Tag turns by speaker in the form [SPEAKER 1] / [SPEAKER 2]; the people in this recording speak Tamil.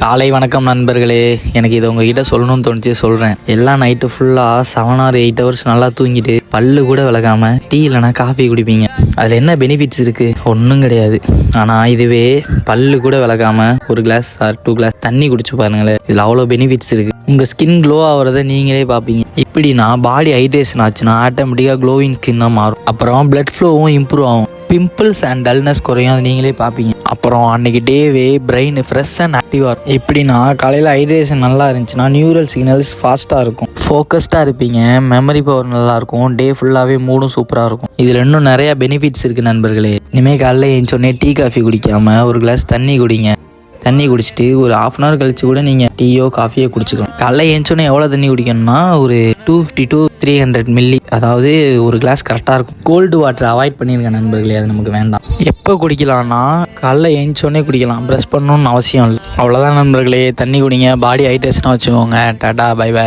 [SPEAKER 1] காலை வணக்கம் நண்பர்களே. எனக்கு இதை உங்ககிட்ட சொல்லணும்னு தோணுச்சு சொல்கிறேன் எல்லாம் நைட்டு ஃபுல்லாக செவன் ஆர் எயிட் ஹவர்ஸ் நல்லா தூங்கிட்டு பல்லு கூட விளக்காம டீ இல்லைனா காஃபி குடிப்பீங்க. அதில் என்ன பெனிஃபிட்ஸ் இருக்குது ஒன்றும் கிடையாது. ஆனால் இதுவே பல்லு கூட விளக்காம ஒரு கிளாஸ் ஆர் டூ கிளாஸ் தண்ணி குடிச்சு பாருங்களேன். இதில் அவ்வளோ பெனிஃபிட்ஸ் இருக்குது உங்கள் ஸ்கின் க்ளோ ஆகிறத நீங்களே பார்ப்பீங்க இப்படின்னா பாடி ஹைட்ரேஷன் ஆச்சுன்னா ஆட்டோமேட்டிக்காக க்ளோவிங் ஸ்கின்னாக மாறும். அப்புறம் ப்ளட் ஃப்ளோவும் இம்ப்ரூவ் ஆகும். பிம்பிள்ஸ் அண்ட் டல்னஸ் குறையும். அது நீங்களே பார்ப்பீங்க. அப்புறம் அன்னைக்கு டேவே பிரெயின் ஃப்ரெஷ் அண்ட் ஆக்டிவாக இருக்கும். எப்படின்னா காலையில் ஹைட்ரேஷன் நல்லா இருந்துச்சுன்னா நியூரல் சிக்னல்ஸ் ஃபாஸ்ட்டாக இருக்கும். ஃபோக்கஸ்டாக இருப்பீங்க. மெமரி பவர் நல்லா இருக்கும். டே ஃபுல்லாகவே மூடும் சூப்பராக இருக்கும். இதில் இன்னும் நிறையா பெனிஃபிட்ஸ் இருக்குது நண்பர்களே. இனிமேல் காலையில் எழுந்தோடனே டீ காஃபி குடிக்காமல் ஒரு கிளாஸ் தண்ணி குடிங்க. தண்ணி குடிச்சிட்டு ஒரு ஆஃப் அன் ஹவர் கழிச்சு கூட நீங்கள் டீயோ காஃபியோ குடிச்சிக்கலாம். காலைல ஏஞ்சோன்னே எவ்வளோ தண்ணி குடிக்கணும்னா ஒரு two fifty two three hundred milli அதாவது ஒரு கிளாஸ் கரெக்டாக இருக்கும். கோல்டு வாட்டர் அவாய்ட் பண்ணியிருக்கேன் நண்பர்களே அது நமக்கு வேண்டாம். எப்போ குடிக்கலாம்னா காலைல ஏஞ்சோடனே குடிக்கலாம். ப்ரெஷ் பண்ணணும்னு அவசியம் இல்லை. அவ்வளோதான் நண்பர்களே தண்ணி குடிங்க பாடி ஹைட்ரேஷனாக வச்சுக்கோங்க. Tata bye by